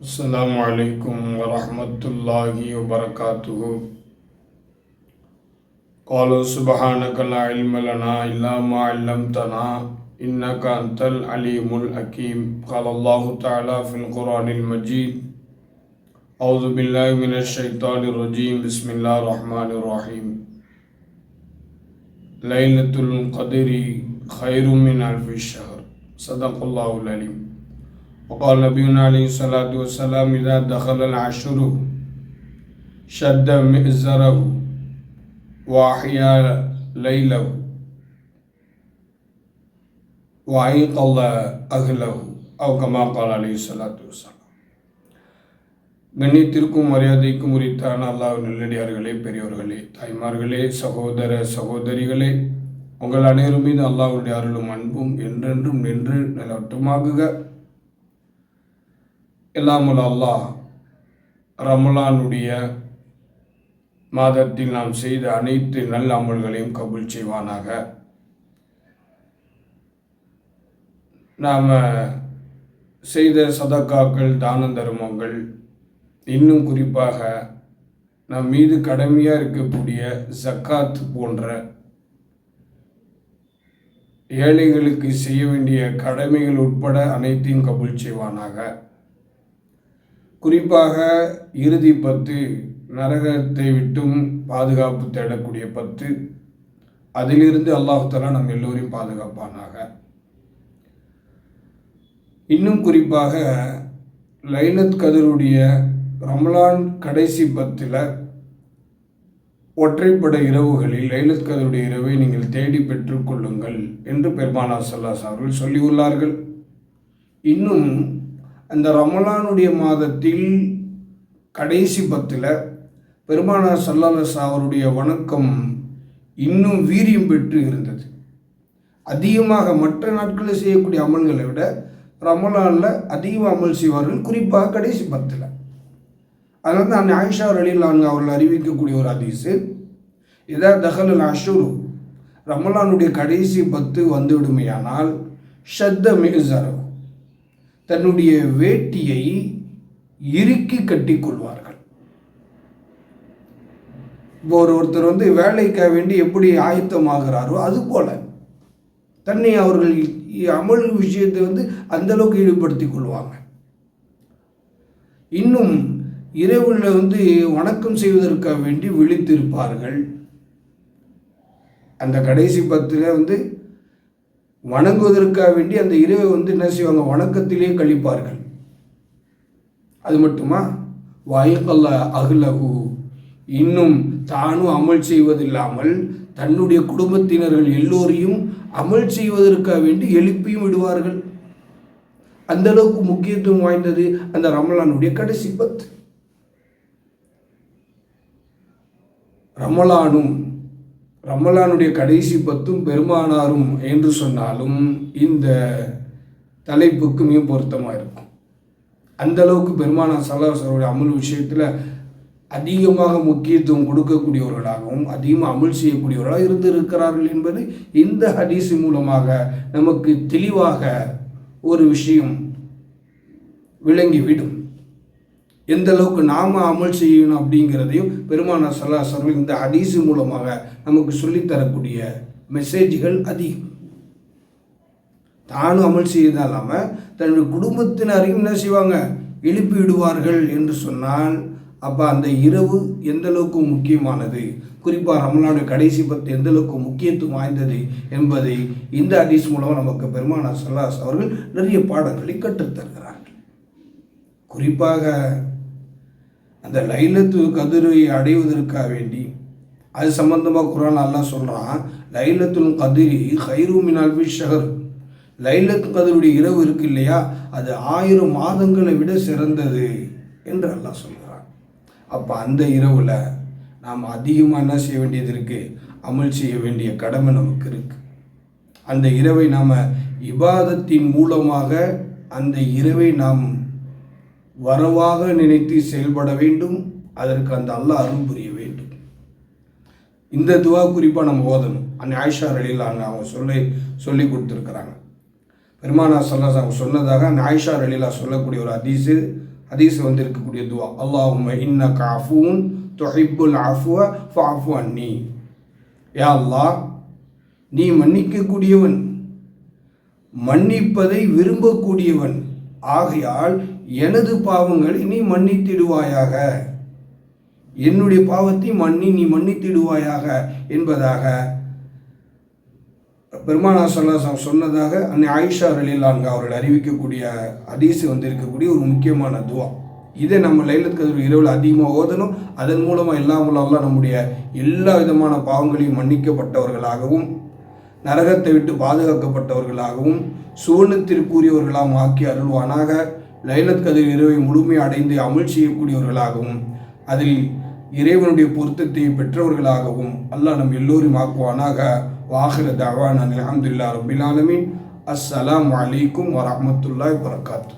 السلام عليكم ورحمة الله وبركاته. قالوا سبحانك لا علم لنا إلا ما علمتنا إنك أنت العليم الحكيم. قال الله تعالى في القرآن المجيد. أعوذ بالله من الشيطان الرجيم. بسم الله الرحمن الرحيم. ليلة القدر خير من ألف الشهر صدق الله العليم. وقال نبينا عليه الصلاة والسلام إذا دخل العشر شد مئزره وأحيا ليله وأيقظ أهله أو كما قال عليه الصلاة والسلام கண்ணியத்திற்கும் மரியாதைக்கும் உரித்தான அல்லாஹ் நல்லடியார்களே பெரியோர்களே தாய்மார்களே சகோதர சகோதரிகளே உங்கள் அனைவரும் மீது அல்லாஹ்வுடைய அருளும் அன்பும் என்றென்றும் நின்று நிலவட்டுமாகுக எல்லாமுல் அல்லாஹ் ரமலானுடைய மாதத்தில் நாம் செய்த அனைத்து நல்ல அமல்களையும் கபூல் செய்வானாக. நாம் செய்த சதக்காக்கள் தான தர்மங்கள் இன்னும் குறிப்பாக நம் மீது கடமையாக இருக்கக்கூடிய ஜக்காத் போன்ற ஏழைகளுக்கு செய்ய வேண்டிய கடமைகள் உட்பட அனைத்தையும் கபூல் செய்வானாக. குறிப்பாக இறுதி பத்து நரகத்தை விட்டும் பாதுகாப்பு தேடக்கூடிய பத்து அதிலிருந்து அல்லாஹாலா நம் எல்லோரையும் பாதுகாப்பானாக. இன்னும் குறிப்பாக லைலத் கதருடைய ரமலான் கடைசி பத்தில் ஒற்றைப்பட இரவுகளில் லைலத் கதருடைய இரவை நீங்கள் தேடி பெற்றுக்கொள்ளுங்கள் என்று பெருமானா சல்லாஸ் அவர்கள் சொல்லியுள்ளார்கள். இன்னும் அந்த ரமலானுடைய மாதத்தில் கடைசி பத்தில் பெருமானார் சல்லாலசா அவருடைய வணக்கம் இன்னும் வீரியம் பெற்று இருந்தது. அதிகமாக மற்ற நாட்களில் செய்யக்கூடிய அமல்களை விட ரமலானில் அதிகமாக அமல் செய்வார்கள் குறிப்பாக கடைசி பத்தில். அதனால தான் ஆயிஷா அலிலான் அவர்கள் அறிவிக்கக்கூடிய ஒரு அதிசு இதா தகல் அஷுரு. ரமலானுடைய கடைசி பத்து வந்துவிடுமையானால் ஷத்த மிகுசரவு தன்னுடைய வேட்டியை இறுக்கி கட்டிக்கொள்வார்கள் இப்போ ஒரு ஒருத்தர் வந்து வேலைக்காக வேண்டி எப்படி ஆயத்தமாகிறாரோ அது போல தன்னை அவர்கள் அமல் விஷயத்தை வந்து அந்த அளவுக்கு ஈடுபடுத்தி கொள்வாங்க. இன்னும் இரவில் வந்து வணக்கம் செய்வதற்காக வேண்டி விழித்திருப்பார்கள். அந்த கடைசி பத்தில் வந்து வணங்குவதற்காக வேண்டி அந்த இரவை வந்து என்ன செய்வாங்க? வணக்கத்திலேயே கழிப்பார்கள். அது மட்டுமா? வாயுக்கல்ல அகுலகு. இன்னும் தானும் அமல் செய்வதில்லாமல் தன்னுடைய குடும்பத்தினர்கள் எல்லோரையும் அமல் செய்வதற்காக வேண்டி எழுப்பியும் விடுவார்கள். அந்த அளவுக்கு முக்கியத்துவம் வாய்ந்தது அந்த ரமலானுடைய கடைசி பத்து. ரமலானும் ரமலானுடைய கடைசி பத்தும் பெருமானாரும் என்று சொன்னாலும் இந்த தலைப்புக்கு மிக பொருத்தமாக இருக்கும். அந்த அளவுக்கு பெருமானார் சல்லாசருடைய அமல் விஷயத்தில் அதிகமாக முக்கியத்துவம் கொடுக்கக்கூடியவர்களாகவும் அதிகமாக அமல் செய்யக்கூடியவர்களாக இருந்து இருக்கிறார்கள் என்பது இந்த ஹதீஸ் மூலமாக நமக்கு தெளிவாக ஒரு விஷயம் விளங்கிவிடும். எந்த அளவுக்கு நாம அமல் செய்யணும் அப்படிங்கிறதையும் பெருமானார் சல்லாசர்கள் இந்த ஹதீஸ் மூலமாக நமக்கு சொல்லித்தரக்கூடிய மெசேஜ்கள் அதிகம். தானும் அமல் செய்யதான் இல்லாமல் தன்னுடைய குடும்பத்தினரையும் என்ன செய்வாங்க? எழுப்பி விடுவார்கள் என்று சொன்னால் அப்போ அந்த இரவு எந்த அளவுக்கு முக்கியமானது? குறிப்பாக ரமலானுடைய கடைசி பத்து எந்த அளவுக்கு முக்கியத்துவம் வாய்ந்தது என்பதை இந்த ஹதீஸ் மூலமாக நமக்கு பெருமானார் சல்லாஸ் அவர்கள் நிறைய பாடங்களை கற்றுத்தருகிறார்கள். குறிப்பாக அந்த லைலத்து கதிரை அடைவதற்காக வேண்டி அது சம்பந்தமாக குரான் எல்லாம் சொல்கிறான் லைலத்துல் கதிரி ஹைரூமின் அல்பி ஷஹர் லைலத்து கதிருடைய இரவு இருக்கு இல்லையா? அது ஆயிரம் மாதங்களை விட சிறந்தது என்று எல்லாம் சொல்கிறான் அப்போ அந்த இரவில் நாம் அதிகமாக என்ன செய்ய வேண்டியது இருக்குது அமல் செய்ய வேண்டிய கடமை நமக்கு இருக்குது அந்த இரவை நாம் இபாதத்தின் மூலமாக அந்த இரவை நாம் வரவாக நினைத்து செயல்பட வேண்டும். அதற்கு அந்த அல்லாஹ் அருள் புரிய வேண்டும். இந்த துவா குறிப்பாக நம்ம ஓதணும். அந்த ஆயிஷா அலியில் அவங்க சொல்லி சொல்லி கொடுத்துருக்குறாங்க. பெருமானா சல்லாஸ் அவங்க சொன்னதாக அந்த ஆயிஷா அலிலா சொல்லக்கூடிய ஒரு ஹதீஸு ஹதீஸ் வந்து இருக்கக்கூடிய துவா. அல்லாஹ் இன்ன காஃபூன் தொஹிப்புல் ஆஃபுவ ஃபாஃபு அன்னி. யா அல்லாஹ் நீ மன்னிக்கக்கூடியவன் மன்னிப்பதை விரும்பக்கூடியவன். ஆகையால் எனது பாவங்களை நீ மன்னித்திடுவாயாக. என்னுடைய பாவத்தை மன்னி நீ மன்னித்திடுவாயாக என்பதாக பெருமானா சொன்னதாக அன்னை ஆயிஷா ரலிலாங்க அவர்கள் அறிவிக்கக்கூடிய அதிசு வந்திருக்கக்கூடிய ஒரு முக்கியமான துவா. இதை நம்ம லைலத் கதிர் இரவில் அதிகமாக ஓதணும். அதன் மூலமாக எல்லாம் மூலம்லாம் நம்முடைய எல்லா விதமான பாவங்களையும் மன்னிக்கப்பட்டவர்களாகவும் நரகத்தை விட்டு பாதுகாக்கப்பட்டவர்களாகவும் சுவனத்திற்குரியவர்களாகவும் ஆக்கி அருள்வானாக. லைலத் கதிர் இரவை முழுமை அடைந்து அமல் செய்யக்கூடியவர்களாகவும் அதில் இறைவனுடைய பொருத்தத்தை பெற்றவர்களாகவும் அல்லாஹ் நம் எல்லோரும் ஆக்குவானாக. வாஹிர தவான் அலமதுல்லா ரபில் ஆலமீன். அஸ்ஸலாம் அலைக்கும் வரஹ்மத்துல்லாஹி வரகாத்து